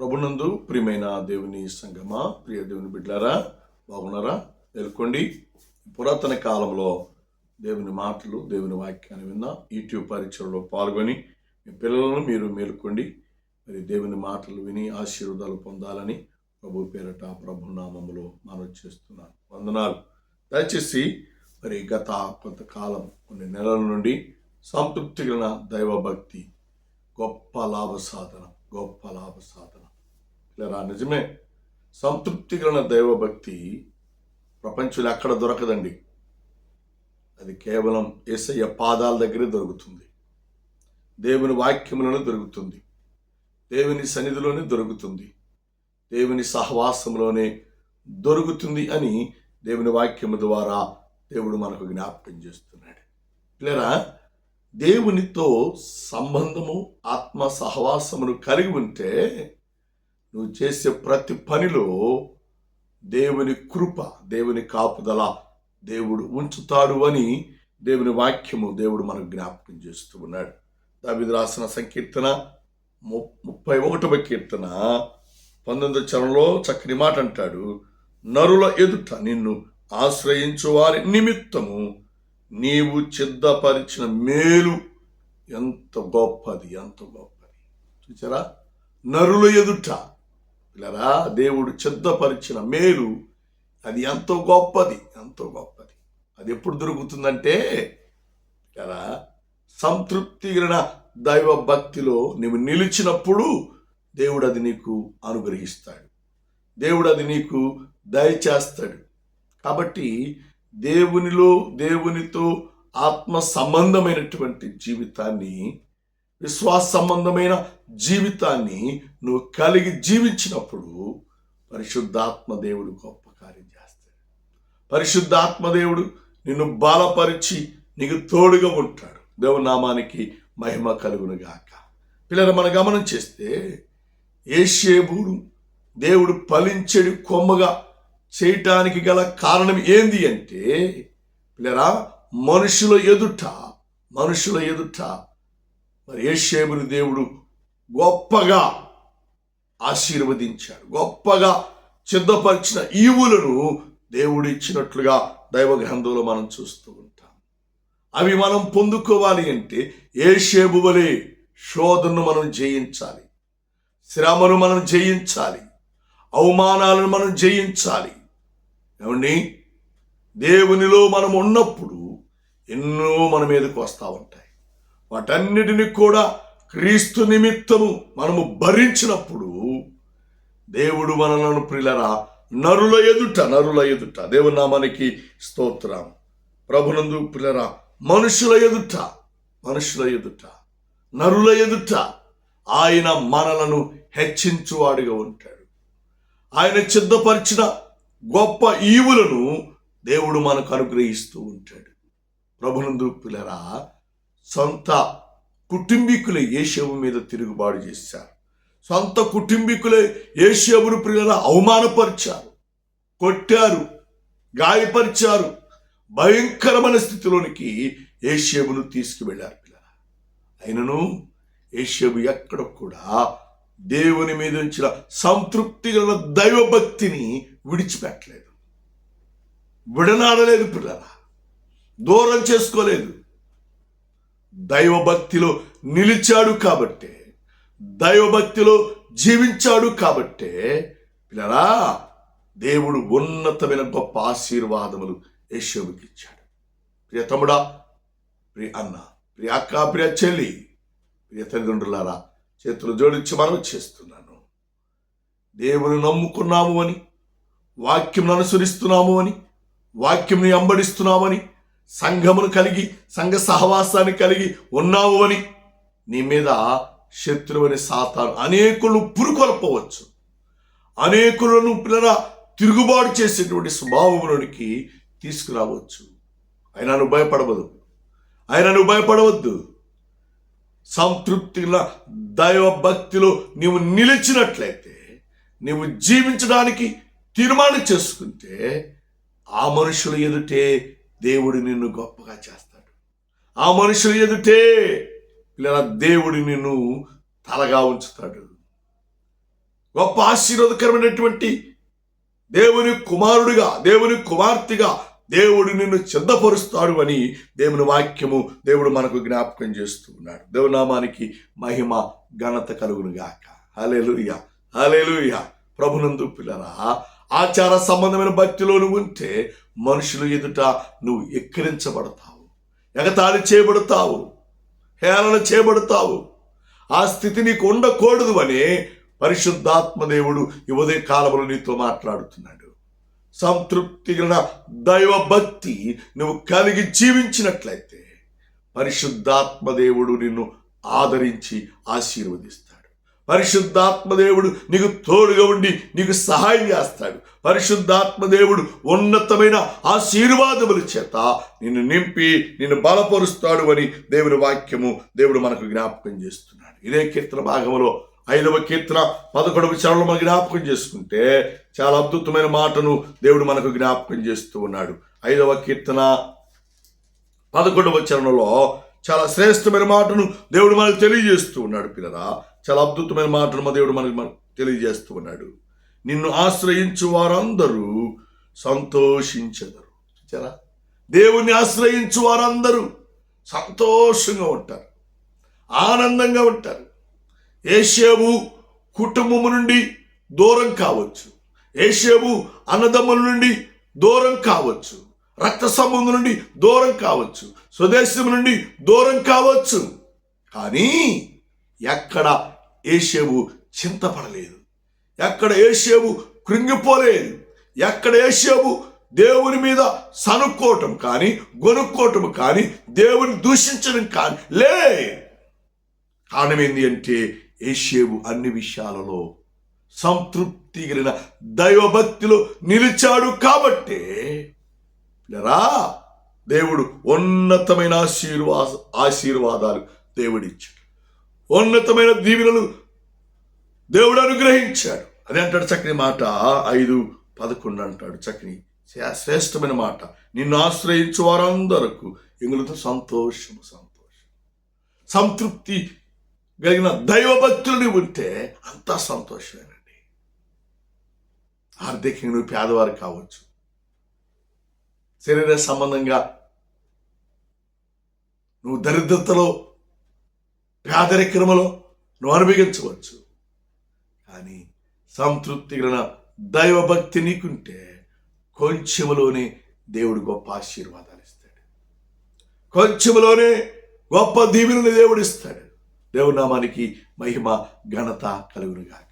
ప్రభునందు ప్రియమైన దేవుని సంగమా ప్రియ దేవుని బిడ్డారా బాగున్నారా? మేల్కోండి. పురాతన కాలంలో దేవుని మాటలు దేవుని వాక్యాన్ని విన్న యూట్యూబ్ పరీక్షల్లో పాల్గొని మీ పిల్లలను మీరు మేలుకోండి. మరి దేవుని మాటలు విని ఆశీర్వాదాలు పొందాలని ప్రభు పేరట ప్రభు నామములో మనవి చేస్తున్నాను. వందనాలు. దయచేసి మరి గత కొంతకాలం కొన్ని నెలల నుండి సంతృప్తి కలిగిన దైవభక్తి గొప్ప లాభ సాధన గొప్ప లాభ సాధన లేరా నిజమే? సంతృప్తి కలిగిన దైవభక్తి ప్రపంచంలో ఎక్కడ దొరకదండి. అది కేవలం ఏసయ్య పాదాల దగ్గరే దొరుకుతుంది. దేవుని వాక్యంలోనే దొరుకుతుంది. దేవుని సన్నిధిలోనే దొరుకుతుంది. దేవుని సహవాసంలోనే దొరుకుతుంది అని దేవుని వాక్యము ద్వారా దేవుడు మనకు జ్ఞాపకం చేస్తున్నాడు. లేరా దేవునితో సంబంధము ఆత్మ సహవాసమును కలిగి ఉంటే నువ్వు చేసే ప్రతి పనిలో దేవుని కృప దేవుని కాపుదల దేవుడు ఉంచుతాడు అని దేవుని వాక్యము దేవుడు మనకు జ్ఞాపకం చేస్తూ ఉన్నాడు. దావిది రాసిన సంకీర్తన ము- ముప్పై ఒకటవ కీర్తన పంతొమ్మిది చరణంలో చక్కని మాట అంటాడు. నరుల ఎదుట నిన్ను ఆశ్రయించు వారి నిమిత్తము నీవు చిద్దపరిచిన మేలు ఎంత గొప్పది ఎంత గొప్పది. చూచారా నరుల ఎదుట పిల్లరా దేవుడు సిద్ధపరిచిన మేలు అది ఎంతో గొప్పది ఎంతో గొప్పది. అది ఎప్పుడు దొరుకుతుందంటే కదా సంతృప్తి దైవ భక్తిలో నీవు నిలిచినప్పుడు దేవుడు అది నీకు అనుగ్రహిస్తాడు. దేవుడు అది నీకు దయచేస్తాడు. కాబట్టి దేవునిలో దేవునితో ఆత్మ సంబంధమైనటువంటి జీవితాన్ని విశ్వాస సంబంధమైన జీవితాన్ని నువ్వు కలిగి జీవించినప్పుడు పరిశుద్ధాత్మ దేవుడు గొప్ప కార్యం చేస్తాడు. పరిశుద్ధాత్మ దేవుడు నిన్ను బలపరిచి నీకు తోడుగా ఉంటాడు. దేవునామానికి మహిమ కలుగును గాక పిల్లలు మన గమనం చేస్తే ఏషేబుడు దేవుడు ఫలించడి కొమ్మగా చేయటానికి గల కారణం ఏంది అంటే పిల్లరా మనుషుల ఎదుట మనుషుల ఎదుట మరి ఏషేబుని దేవుడు గొప్పగా ఆశీర్వదించాడు. గొప్పగా సిద్ధపరిచిన ఈవులను దేవుడు ఇచ్చినట్లుగా దైవ గ్రంథంలో మనం చూస్తూ ఉంటాం. అవి మనం పొందుకోవాలి అంటే ఏషేబు వలె శోధనను మనం జయించాలి. శ్రమను మనం జయించాలి. అవమానాలను మనం జయించాలి. ఏమండి? దేవునిలో మనం ఉన్నప్పుడు ఎన్నో మన మీదకు వస్తూ ఉంటాయి. వాటన్నిటిని కూడా క్రీస్తు నిమిత్తము మనము భరించినప్పుడు దేవుడు మనలను ప్రిలరా నరుల ఎదుట నరుల ఎదుట దేవునామానికి స్తోత్రం. ప్రభునందు పిల్లరా మనుషుల ఎదుట మనుషుల ఎదుట నరుల ఎదుట ఆయన మనలను హెచ్చించువాడిగా ఉంటాడు. ఆయన సిద్ధపరిచిన గొప్ప ఈవులను దేవుడు మనకు అనుగ్రహిస్తూ ఉంటాడు. ప్రభునందు పిల్లరా సొంత కుటుంబీకులే ఏషేవు మీద తిరుగుబాటు చేశారు. సొంత కుటుంబీకులే ఏషేవును ప్రియుల అవమానపరిచారు. కొట్టారు గాయపరిచారు. భయంకరమైన స్థితిలోనికి ఏషేబును తీసుకువెళ్ళారు పిల్లల. అయినను ఏషేబు ఎక్కడ కూడా దేవుని మీద ఉంచిన సంతృప్తి గల దైవభక్తిని విడిచిపెట్టలేదు. విడనాడలేదు పిల్లల. దూరం చేసుకోలేదు. దైవభక్తిలో నిలిచాడు కాబట్టే దైవభక్తిలో జీవించాడు కాబట్టే పిల్లరా దేవుడు ఉన్నతమైన గొప్ప ఆశీర్వాదములు యశోబుకి ఇచ్చాడు. ప్రియ తమ్ముడా ప్రియ అన్న ప్రియ అక్క ప్రియ చెల్లి ప్రియ తల్లిదండ్రులారా చేతులు జోడించి మనం చేస్తున్నాను. దేవుని నమ్ముకున్నాము అని వాక్యం అనుసరిస్తున్నాము అని వాక్యంని అంబడిస్తున్నామని సంఘమును కలిగి సంఘ సహవాసాన్ని కలిగి ఉన్నావు అని నీ మీద శత్రువుని సాతాను అనేకులు పురుకొల్పవచ్చు. అనేకులను పిల్లల తిరుగుబాటు చేసేటువంటి స్వభావములోనికి తీసుకురావచ్చు. అయినా నువ్వు భయపడవద్దు. అయినా నువ్వు భయపడవద్దు. సంతృప్తిల దైవ భక్తిలో నీవు నిలిచినట్లయితే నీవు జీవించడానికి తీర్మానం చేసుకుంటే ఆ మనుషుల ఎదుటే దేవుడు నిన్ను గొప్పగా చేస్తాడు. ఆ మనుషులు ఎదుటే పిల్లల దేవుడు నిన్ను తలగా ఉంచుతాడు. గొప్ప ఆశీర్వాదకరమైనటువంటి దేవుని కుమారుడిగా దేవుని కుమార్తెగా దేవుడు నిన్ను చిద్దపరుస్తాడు అని దేవుని వాక్యము దేవుడు మనకు జ్ఞాపకం చేస్తూ ఉన్నాడు. దేవునామానికి మహిమ ఘనత కలుగును గాక హలేలుయ హలేలుయ ప్రభునందు పిల్లరా ఆచార సంబంధమైన భక్తిలో నువ్వు ఉంటే మనుషులు ఎదుట నువ్వు ఎక్కిరించబడతావు ఎగతాళి చేయబడతావు హేళన చేయబడతావు. ఆ స్థితి నీకు ఉండకూడదు అని పరిశుద్ధాత్మదేవుడు ఈ ఉదయ కాలంలో నీతో మాట్లాడుతున్నాడు. సంతృప్తి కలిగిన దైవ భక్తి నువ్వు కలిగి జీవించినట్లయితే పరిశుద్ధాత్మ దేవుడు నిన్ను ఆదరించి ఆశీర్వదిస్తాడు. పరిశుద్ధాత్మదేవుడు నీకు తోడుగా ఉండి నీకు సహాయం చేస్తాడు. పరిశుద్ధాత్మదేవుడు ఉన్నతమైన ఆశీర్వాదముల చేత నిన్ను నింపి నిన్ను బలపరుస్తాడు అని దేవుని వాక్యము దేవుడు మనకు జ్ఞాపకం చేస్తున్నాడు. ఇదే కీర్తన భాగంలో ఐదవ కీర్తన పదకొండవ చరణంలో మనం జ్ఞాపకం చేసుకుంటే చాలా అద్భుతమైన మాటను దేవుడు మనకు జ్ఞాపకం చేస్తూ ఉన్నాడు. ఐదవ కీర్తన పదకొండవ చరణంలో చాలా శ్రేష్టమైన మాటను దేవుడు మనకు తెలియజేస్తూ ఉన్నాడు పిల్లరా. చాలా అద్భుతమైన మాటను మా దేవుడు మనకు మనకు తెలియజేస్తూ ఉన్నాడు. నిన్ను ఆశ్రయించు వారందరూ సంతోషించెదరు. చూచారా దేవుణ్ణి ఆశ్రయించు వారందరూ సంతోషంగా ఉంటారు. ఆనందంగా ఉంటారు. ఏషేబు కుటుంబము నుండి దూరం కావచ్చు. ఏషేబు అన్నదమ్ముల నుండి దూరం కావచ్చు. రక్త సంబంధం నుండి దూరం కావచ్చు స్వదేశం నుండి దూరం కావచ్చు. కానీ ఎక్కడ ఏషేబు చింతపడలేదు ఎక్కడ ఏషేబు కృంగిపోలేదు ఎక్కడ ఏషేబు దేవుని మీద సనుక్కోవటం కానీ గొనుక్కోవటం కానీ దేవుని దూషించడం కానీ లే. కారణం ఏంటి అంటే ఏషేబు అన్ని విషయాలలో సంతృప్తి కలిగిన దైవభక్తిలో నిలిచాడు కాబట్టే రా. దేవుడు ఉన్నతమైన ఆశీర్వా ఆశీర్వాదాలు దేవుడిచ్చాడు. ఉన్నతమైన దీవెనలు దేవుడు అనుగ్రహించాడు. అదే అంటాడు చక్కని మాట. ఐదు పదకొండు అంటాడు చక్కని శ్రే- శ్రేష్టమైన మాట. నిన్ను ఆశ్రయించు వారందరకు ఎంగులతో సంతోషము సంతోషం సంతృప్తి కలిగిన దైవభక్తులు ఉంటే అంతా సంతోషమేనండి. ఆర్థికంగా నువ్వు పేదవారు కావచ్చు. శరీర సంబంధంగా నువ్వు దరిద్రతలో పేదరిక్రమలో నువ్వు అనుభవించవచ్చు. కానీ సంతృప్తి కలిగిన దైవభక్తి నీకుంటే కొంచెములోనే దేవుడు గొప్ప ఆశీర్వాదాలు ఇస్తాడు. కొంచెములోనే గొప్ప దీవులను దేవుడు ఇస్తాడు. దేవుడి నామానికి మహిమ ఘనత కలుగునుగాక.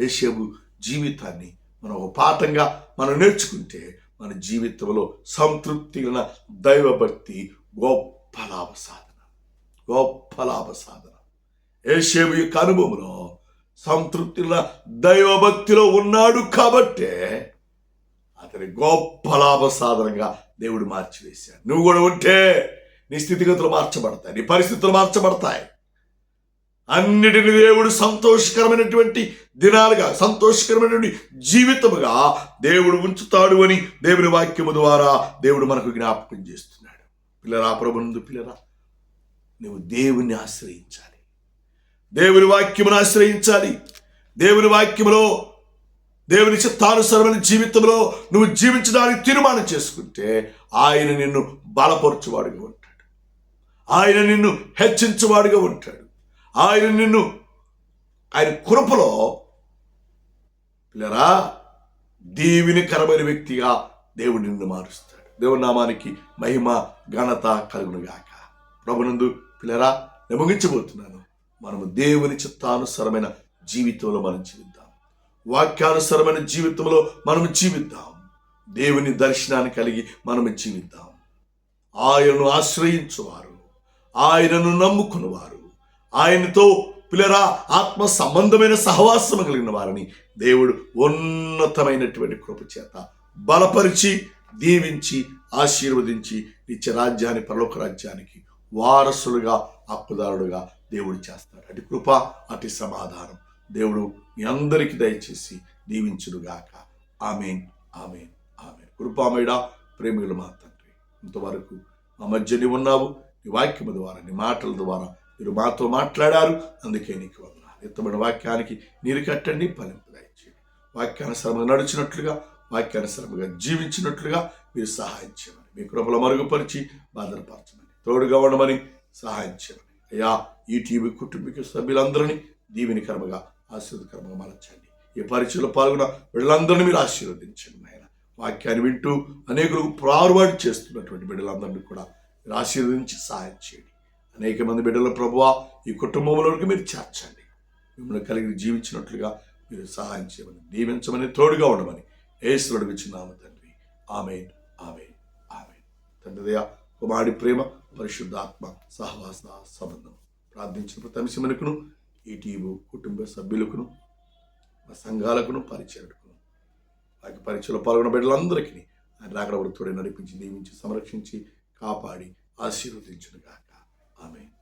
యేషేబు జీవితాన్ని మనం ఒక పాఠంగా మనం నేర్చుకుంటే మన జీవితంలో సంతృప్తి కలిగిన దైవభక్తి గొప్ప లాభ సాధన. గొప్ప లాభ సాధన. యేషేబు యొక్క అనుభవంలో సంతృప్తి కలిగిన దైవభక్తిలో ఉన్నాడు కాబట్టే అతని గొప్ప లాభ సాధనంగా దేవుడు మార్చివేశాడు. నువ్వు కూడా ఉంటే నీ స్థితిగతులు మార్చబడతాయి నీ పరిస్థితులు మార్చబడతాయి. అన్నిటిని దేవుడు సంతోషకరమైనటువంటి దినాలుగా సంతోషకరమైనటువంటి జీవితముగా దేవుడు ఉంచుతాడు అని దేవుని వాక్యము ద్వారా దేవుడు మనకు జ్ఞాపకం చేస్తున్నాడు. పిల్లరా ప్రభునందు పిల్లరా నువ్వు దేవుణ్ణి ఆశ్రయించాలి. దేవుని వాక్యమును ఆశ్రయించాలి. దేవుని వాక్యములో దేవుని చిత్తానుసరమైన జీవితంలో నువ్వు జీవించడానికి తీర్మానం చేసుకుంటే ఆయన నిన్ను బలపరచువాడుగా ఉంటాడు. ఆయన నిన్ను హెచ్చించువాడుగా ఉంటాడు. ఆయన నిన్ను ఆయన కృపలో పిల్లరా దీవినికరమైన వ్యక్తిగా దేవుడు నిన్ను మారుస్తాడు. దేవుడి నామానికి మహిమ ఘనత కలుగునుగాక. ప్రభునందు పిల్లరా నేను ముగించబోతున్నాను. మనము దేవుని చిత్తానుసరమైన జీవితంలో మనం జీవిద్దాం. వాక్యానుసరమైన జీవితంలో మనం జీవిద్దాం. దేవుని దర్శనాన్ని కలిగి మనం జీవిద్దాం. ఆయనను ఆశ్రయించువారు. ఆయనను నమ్ముకున్నవారు. ఆయనతో పిల్లరా ఆత్మ సంబంధమైన సహవాసము కలిగిన వారిని దేవుడు ఉన్నతమైనటువంటి కృప చేత బలపరిచి దీవించి ఆశీర్వదించి నిత్య రాజ్యాన్ని పరలోక రాజ్యానికి వారసులుగా హక్కుదారుడుగా దేవుడు చేస్తాడు. అటు కృప అటు సమాధానం. దేవుడు మీ అందరికీ దయచేసి దీవించుడుగాక ఆమెన్ ఆమెన్ ఆమెన్. కృపామేడా ప్రేమికులు మా తండ్రి ఇంతవరకు మా మధ్య నీవు ఉన్నావు. నీ వాక్యము ద్వారా నీ మాటల ద్వారా మీరు మాతో మాట్లాడారు అందుకే నీకు వందనాలు. ఎత్తబడిన వాక్యానికి నీరు కట్టండి ఫలింపు వాక్యానుసరంగా నడిచినట్లుగా వాక్యానుసరంగా జీవించినట్లుగా మీరు సహాయం చేయమని మీ కృపల మరుగుపరిచి బాధపరచమని తోడుగా ఉండమని సహాయం చేయమని. అయ్యా ఈ టీవీ కుటుంబిక సభ్యులందరినీ దీవెనికరముగా ఆశీర్వదకరమగా మరచండి. ఈ పరీక్షలో పాల్గొన్న వీళ్ళందరినీ మీరు ఆశీర్వదించండి ఆయన వాక్యాన్ని వింటూ అనేకులకు ప్రారువాడి చేస్తున్నటువంటి బిడ్డలందరినీ కూడా మీరు ఆశీర్వదించి సహాయం చేయండి. అనేక మంది బిడ్డల ప్రభువ ఈ కుటుంబంలోకి మీరు చేర్చండి. మిమ్మల్ని కలిగి జీవించినట్లుగా మీరు సహాయం చేయమని దీవించమని తోడుగా ఉండమని ఏసులు అడుగుచున్నాము తండ్రి. ఆమె ఆమె ఆమె తండ్రిదయ కుమారుడి ప్రేమ పరిశుద్ధాత్మ సహవాస సంబంధం ప్రార్థించిన ప్రతి అంశమునకును ఈ కుటుంబ సభ్యులకును మా సంఘాలకును పరిచయకును వారికి పరీక్షలో పాల్గొన్న బిడ్డలందరికీ ఆయన రాకడ వృత్తుడే నడిపించి దీవించి సంరక్షించి కాపాడి ఆశీర్వదించునుగాక. గాక ఆమె